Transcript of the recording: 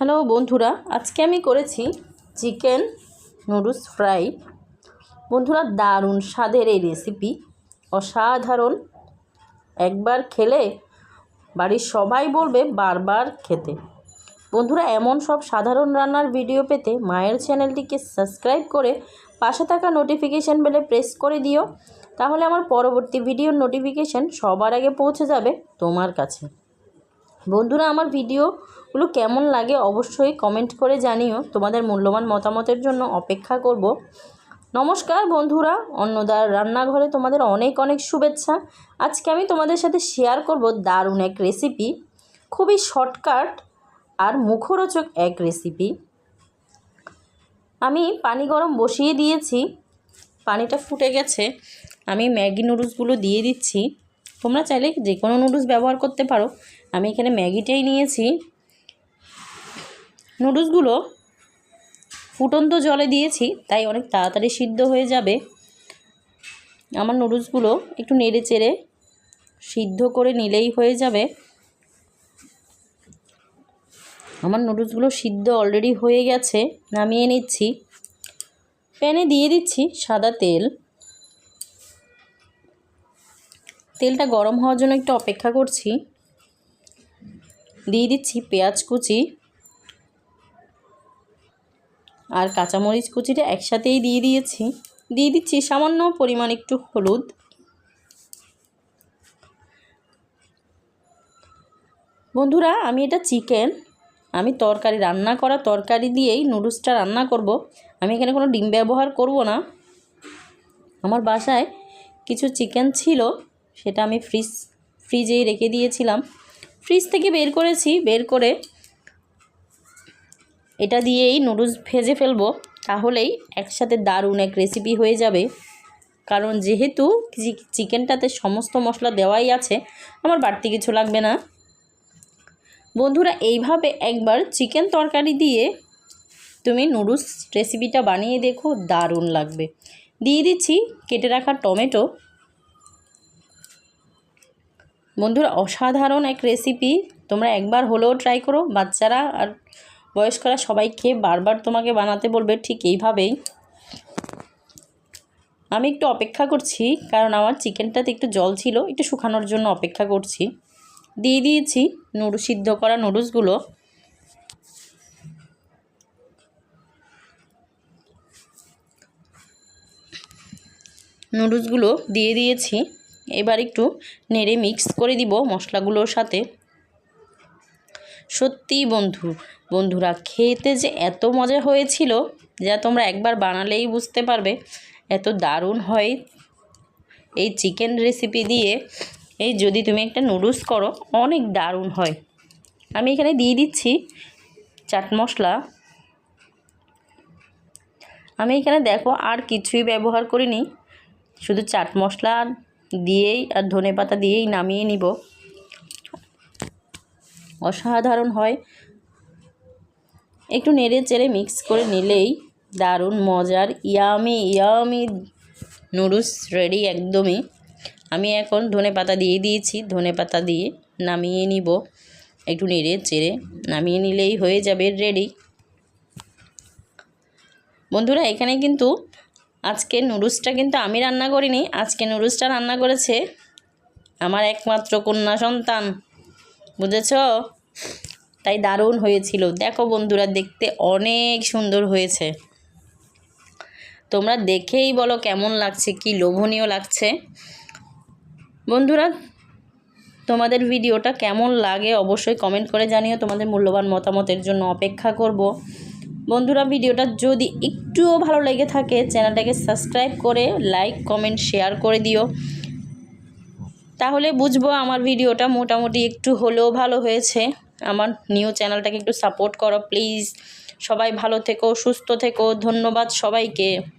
Hello বন্ধুরা, আজকে আমি করেছি চিকেন নুডলস ফ্রাই। বন্ধুরা, দারুণ স্বাদের এই রেসিপি অসাধারণ। একবার খেলে বাড়ির সবাই বলবে বারবার খেতে। বন্ধুরা, এমন সব সাধারণ রান্নার ভিডিও পেতে মায়ের চ্যানেলটিকে সাবস্ক্রাইব করে পাশে থাকা নোটিফিকেশান বেলে প্রেস করে দিও। তাহলে আমার পরবর্তী ভিডিওর নোটিফিকেশান সবার আগে পৌঁছে যাবে তোমার কাছে। বন্ধুরা, আমার ভিডিওগুলো কেমন লাগে অবশ্যই কমেন্ট করে জানিও। তোমাদের মূল্যবান মতামতের জন্য অপেক্ষা করব। নমস্কার বন্ধুরা, অন্নদার রান্নাঘরে তোমাদের অনেক অনেক শুভেচ্ছা। আজকে আমি তোমাদের সাথে শেয়ার করব দারুণ এক রেসিপি খুবই শর্টকাট আর মুখরোচক এক রেসিপি আমি পানি গরম বসিয়ে দিয়েছি। পানিটা ফুটে গেছে। আমি ম্যাগি নুডলসগুলো দিয়ে দিচ্ছি। তোমরা চাইলে যে কোনো নুডলস ব্যবহার করতে পারো। আমি এখানে ম্যাগিটাই নিয়েছি। নুডলসগুলো ফুটন্ত জলে দিয়েছি, তাই অনেক তাড়াতাড়ি সিদ্ধ হয়ে যাবে। আমার নুডলসগুলো একটু নেড়ে চেড়ে সিদ্ধ করে নিলেই হয়ে যাবে। আমার নুডলসগুলো সিদ্ধ অলরেডি হয়ে গেছে, নামিয়ে নিচ্ছি। প্যানে দিয়ে দিচ্ছি সাদা তেল। তেলটা গরম হওয়ার জন্য একটু অপেক্ষা করছি। দিয়ে দিচ্ছি পেঁয়াজ কুচি আর কাঁচামরিচ কুচিটা একসাথেই দিয়ে দিয়েছি। দিয়ে দিচ্ছি সামান্য পরিমাণ একটু হলুদ। বন্ধুরা, আমি এটা চিকেন। আমি তরকারি, রান্না করা তরকারি দিয়েই নুডলসটা রান্না করব। আমি এখানে কোনো ডিম ব্যবহার করব না। আমার বাসায় কিছু চিকেন ছিল, সেটা আমি ফ্রিজ, ফ্রিজেই রেখে দিয়েছিলাম। ফ্রিজ থেকে বের করেছি, বের করে এটা দিয়েই নুডলস ভেজে ফেলব, তাহলেই একসাথে দারুণ এক রেসিপি হয়ে যাবে। কারণ যেহেতু চিকেনটাতে সমস্ত মশলা দেওয়াই আছে, আমার বাড়তি কিছু লাগবে না। বন্ধুরা, এইভাবে একবার চিকেন তরকারি দিয়ে তুমি নুডলস রেসিপিটা বানিয়ে দেখো, দারুণ লাগবে। দিয়ে দিচ্ছি কেটে রাখা টমেটো। বন্ধুরা, অসাধারণ এক রেসিপি তোমরা একবার হলেও ট্রাই করো। বাচ্চারা আর বয়স্করা সবাই খেয়ে বারবার তোমাকে বানাতে বলবে ঠিক এইভাবেই। আমি একটু অপেক্ষা করছি, কারণ আমার চিকেনটাতে একটু জল ছিল, একটু শুকানোর জন্য অপেক্ষা করছি। দিয়ে দিয়েছি নুডু, সিদ্ধ করা নুডলসগুলো। নুডলসগুলো দিয়ে দিয়েছি। এবার একটু নেড়ে মিক্স করে দিব মশলাগুলোর সাথে। সত্যি বন্ধু, বন্ধুরা খেতে যে এত মজা হয়েছিল, যা তোমরা একবার বানালেই বুঝতে পারবে, এত দারুণ হয়। এই চিকেন রেসিপি দিয়ে, এই যদি তুমি একটা নুডলস করো, অনেক দারুণ হয়। আমি এখানে দিয়ে দিচ্ছি চাট মশলা। আমি এখানে দেখো আর কিছুই ব্যবহার করিনি, শুধু চাট মশলা দিয়েই আর ধনে পাতা দিয়েই নামিয়ে নিব। অসাধারণ হয়। একটু নেড়ে চেড়ে মিক্স করে নিলেই দারুণ মজার, ইয়ামি ইয়ামি নুডলস রেডি একদমই। আমি এখন ধনে পাতা দিয়ে দিয়েছি, ধনে পাতা দিয়ে নামিয়ে নিব। একটু নেড়ে চেড়ে নামিয়ে নিলেই হয়ে যাবে রেডি। বন্ধুরা, এখানে কিন্তু আজকে নুডলসটা কিন্তু আমি রান্না করিনি, আজকে নুডলসটা রান্না করেছে আমার একমাত্র কন্যা সন্তান, বুঝেছ? তাই দারুণ হয়েছিল। দেখো বন্ধুরা, দেখতে অনেক সুন্দর হয়েছে। তোমরা দেখেই বলো কেমন লাগছে, কি লোভনীয় লাগছে। বন্ধুরা, তোমাদের ভিডিওটা কেমন লাগে অবশ্যই কমেন্ট করে জানিও। তোমাদের মূল্যবান মতামতের জন্য অপেক্ষা করব। বন্ধুরা, ভিডিওটা যদি একটুও ভালো লেগে থাকে, চ্যানেলটাকে সাবস্ক্রাইব করে লাইক, কমেন্ট, শেয়ার করে দিও। তাহলে বুঝব আমার ভিডিওটা মোটামুটি একটু হলেও ভালো হয়েছে। আমার নিউ চ্যানেলটাকে একটু সাপোর্ট করো, প্লিজ। সবাই ভালো থেকো, সুস্থ থেকো, ধন্যবাদ সবাইকে।